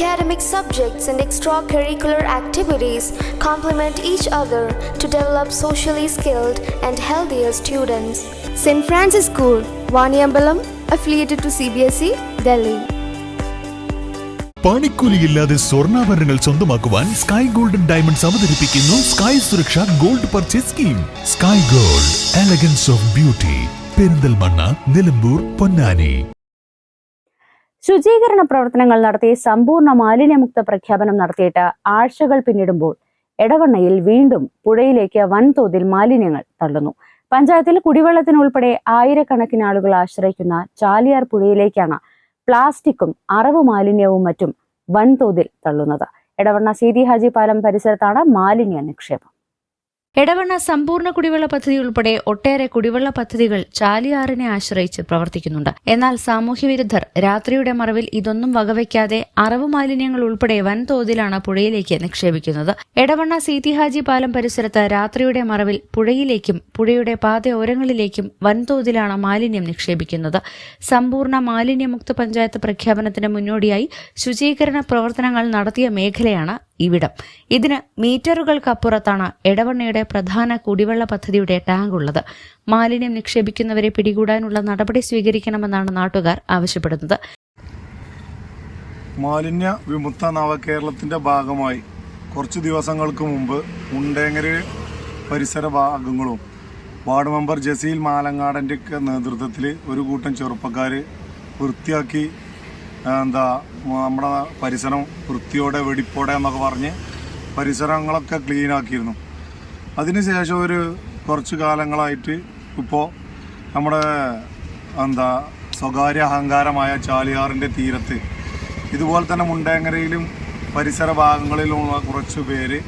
Academic subjects and extracurricular activities complement each other to develop socially skilled and healthier students. St. Francis School, Vaniambalam, affiliated to CBSE, Delhi. പണിക്കൂലിയില്ലാതെ സ്വർണാഭരണങ്ങൾ സ്വന്തമാക്കുവാൻ sky golden diamonds അവതരിപ്പിക്കുന്നു sky സുരക്ഷ gold purchase scheme sky gold elegance of beauty Perinthalmanna Nilambur Ponnani ശുചീകരണ പ്രവർത്തനങ്ങൾ നടത്തി സമ്പൂർണ മാലിന്യമുക്ത പ്രഖ്യാപനം നടത്തിയിട്ട് ആഴ്ചകൾ പിന്നിടുമ്പോൾ എടവണ്ണയിൽ വീണ്ടും പുഴയിലേക്ക് വൻതോതിൽ മാലിന്യങ്ങൾ തള്ളുന്നു. പഞ്ചായത്തിൽ കുടിവെള്ളത്തിനുൾപ്പെടെ ആയിരക്കണക്കിന് ആളുകൾ ആശ്രയിക്കുന്ന ചാലിയാർ പുഴയിലേക്കാണ് പ്ലാസ്റ്റിക്കും അറവ് മാലിന്യവും മറ്റും വൻതോതിൽ തള്ളുന്നത്. എടവണ്ണ സീതി ഹാജി പാലം പരിസരത്താണ് മാലിന്യ നിക്ഷേപം. എടവണ്ണ സമ്പൂർണ കുടിവെള്ള പദ്ധതി ഉൾപ്പെടെ ഒട്ടേറെ കുടിവെള്ള പദ്ധതികൾ ചാലിയാറിനെ ആശ്രയിച്ച് പ്രവർത്തിക്കുന്നുണ്ട്. എന്നാൽ സാമൂഹ്യവിരുദ്ധർ രാത്രിയുടെ മറവിൽ ഇതൊന്നും വകവയ്ക്കാതെ അറവ് മാലിന്യങ്ങൾ ഉൾപ്പെടെ വൻതോതിലാണ് പുഴയിലേക്ക് നിക്ഷേപിക്കുന്നത്. എടവണ്ണ സീതിഹാജി പാലം പരിസരത്ത് രാത്രിയുടെ മറവിൽ പുഴയിലേക്കും പുഴയുടെ പാതയോരങ്ങളിലേക്കും വൻതോതിലാണ് മാലിന്യം നിക്ഷേപിക്കുന്നത്. സമ്പൂർണ മാലിന്യമുക്ത പഞ്ചായത്ത് പ്രഖ്യാപനത്തിന് മുന്നോടിയായി ശുചീകരണ പ്രവർത്തനങ്ങൾ നടത്തിയ മേഖലയാണ് ഇവിടം. ഇതിന് മീറ്ററുകൾക്കപ്പുറത്താണ് എടവണ്ണയുടെ പ്രധാന കുടിവെള്ള പദ്ധതിയുടെ ടാങ്ക് ഉള്ളത്. മാലിന്യം നിക്ഷേപിക്കുന്നവരെ പിടികൂടാനുള്ള നടപടി സ്വീകരിക്കണമെന്നാണ് നാട്ടുകാർ ആവശ്യപ്പെടുന്നത്. മാലിന്യ വിമുക്ത നവകേരളത്തിന്റെ ഭാഗമായി കുറച്ച് ദിവസങ്ങൾക്ക് മുമ്പ് മുണ്ടേങ്ങര പരിസര ഭാഗങ്ങളും വാർഡ് മെമ്പർ ജസീൽ മാലങ്ങാടന്റെ നേതൃത്വത്തിൽ ഒരു കൂട്ടം ചെറുപ്പക്കാർ വൃത്തിയാക്കി എന്താ നമ്മുടെ പരിസരം വൃത്തിയോടെ വെടിപ്പോടെ എന്നൊക്കെ പറഞ്ഞ് പരിസരങ്ങളൊക്കെ ക്ലീൻ ആക്കിയിരുന്നു. അതിനുശേഷം ഒരു കുറച്ച് കാലങ്ങളായിട്ട് ഇപ്പോൾ നമ്മുടെ എന്താ സ്വകാര്യ അഹങ്കാരമായ ചാലിയാറിന്റെ തീരത്ത് ഇതുപോലെ തന്നെ മുണ്ടേങ്ങരയിലും പരിസര ഭാഗങ്ങളിലുമുള്ള കുറച്ച് പേര്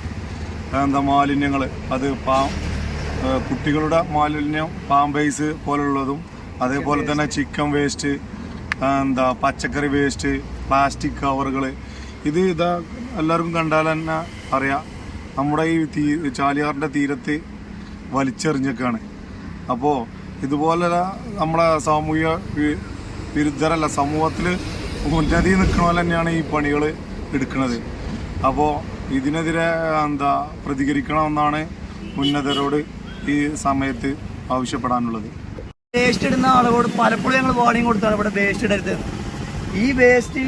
എന്താ മാലിന്യങ്ങൾ അത് പാ കുട്ടികളുടെ മാലിന്യം പാമ്പേസ് പോലുള്ളതും അതേപോലെ തന്നെ ചിക്കൻ വേസ്റ്റ് എന്താ പച്ചക്കറി വേസ്റ്റ് പ്ലാസ്റ്റിക് കവറുകൾ ഇത് ഇതാ എല്ലാവർക്കും കണ്ടാൽ തന്നെ അറിയാം. നമ്മുടെ ഈ തീ ചാലിയാറിന്റെ തീരത്ത് വലിച്ചെറിഞ്ഞൊക്കെയാണ്. അപ്പോൾ ഇതുപോലെ നമ്മുടെ സാമൂഹ്യ വി- വിരുദ്ധരല്ല സമൂഹത്തിൽ ഉന്നതി നിൽക്കണ തന്നെയാണ് ഈ പണികൾ എടുക്കുന്നത് അപ്പോൾ ഇതിനെതിരെ എന്താ പ്രതികരിക്കണമെന്നാണ് ഉന്നതരോട് ഈ സമയത്ത് ആവശ്യപ്പെടാനുള്ളത്. വേസ്റ്റ് ഇടുന്ന ആളോട് പലപ്പോഴും ഞങ്ങൾ വാർണിംഗ് കൊടുത്താണ് ഇവിടെ വേസ്റ്റ് ഇടരുത് ഈ വേസ്റ്റ്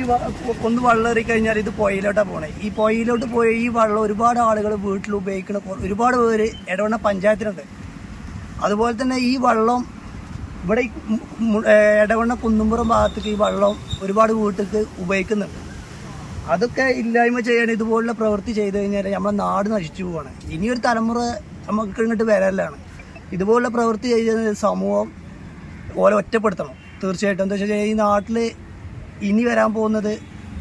ഒന്ന് വെള്ളേറി കഴിഞ്ഞാൽ ഇത് പുഴയിലോട്ടാണ് പോണേ. ഈ പുഴയിലോട്ട് പോയി ഈ വെള്ളം ഒരുപാട് ആളുകൾ വീട്ടിൽ ഉപയോഗിക്കുന്ന ഒരുപാട് പേര് ഇടവണ്ണ പഞ്ചായത്തിലുണ്ട്. അതുപോലെ തന്നെ ഈ വെള്ളം ഇവിടെ ഇടവണ്ണ കുന്നുംപുറം ഭാഗത്തേക്ക് ഈ വെള്ളം ഒരുപാട് വീട്ടിലേക്ക് ഉപയോഗിക്കുന്നുണ്ട്. അതൊക്കെ ഇല്ലായ്മ ചെയ്യാൻ ഇതുപോലുള്ള പ്രവൃത്തി ചെയ്തു കഴിഞ്ഞാൽ നമ്മളെ നാട് നശിച്ചു പോവാണ്. ഇനിയൊരു തലമുറ നമുക്ക് ഇങ്ങോട്ട് വരലാണ്. ഇതുപോലുള്ള പ്രവൃത്തി ചെയ്ത സമൂഹം ഓലെ ഒറ്റപ്പെടുത്തണം. തീർച്ചയായിട്ടും എന്താ വെച്ചാൽ ഈ നാട്ടിൽ ഇനി വരാൻ പോകുന്നത്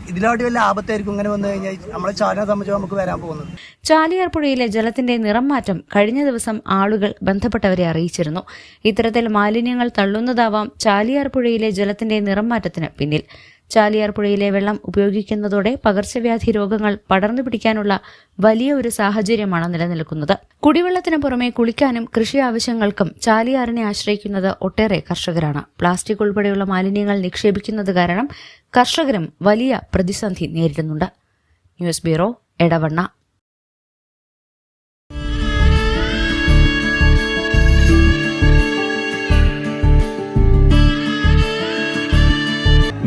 ഇതിലായിട്ട് വലിയ ആപത്തായിരിക്കും ഇങ്ങനെ വന്നു കഴിഞ്ഞാൽ നമ്മളെ ചാലിനെ സംബന്ധിച്ച് നമുക്ക് വരാൻ പോകുന്നത്. ചാലിയാർ പുഴയിലെ ജലത്തിന്റെ നിറം മാറ്റം കഴിഞ്ഞ ദിവസം ആളുകൾ ബന്ധപ്പെട്ടവരെ അറിയിച്ചിരുന്നു. ഇത്തരത്തിൽ മാലിന്യങ്ങൾ തള്ളുന്നതാവാം ചാലിയാർ പുഴയിലെ ജലത്തിന്റെ നിറം മാറ്റത്തിന് പിന്നിൽ. ചാലിയാർ പുഴയിലെ വെള്ളം ഉപയോഗിക്കുന്നതോടെ പകർച്ചവ്യാധി രോഗങ്ങൾ പടർന്നു പിടിക്കാനുള്ള വലിയ ഒരു സാഹചര്യമാണ് നിലനിൽക്കുന്നത്. കുടിവെള്ളത്തിന് പുറമെ കുളിക്കാനും കൃഷി ആവശ്യങ്ങൾക്കും ചാലിയാറിനെ ആശ്രയിക്കുന്നത് ഒട്ടേറെ കർഷകരാണ്. പ്ലാസ്റ്റിക് ഉൾപ്പെടെയുള്ള മാലിന്യങ്ങൾ നിക്ഷേപിക്കുന്നത് കാരണം കർഷകരും വലിയ പ്രതിസന്ധി നേരിടുന്നുണ്ട്. News bureau Edavanna.